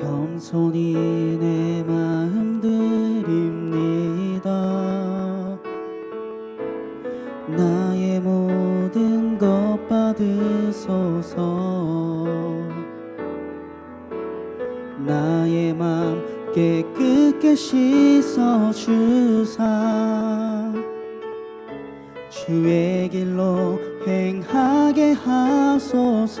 겸손히 내 마음 드립니다. 나의 모든 것 받으소서. 나의 맘 깨끗게 씻어 주사. 주의 길로 행하게 하소서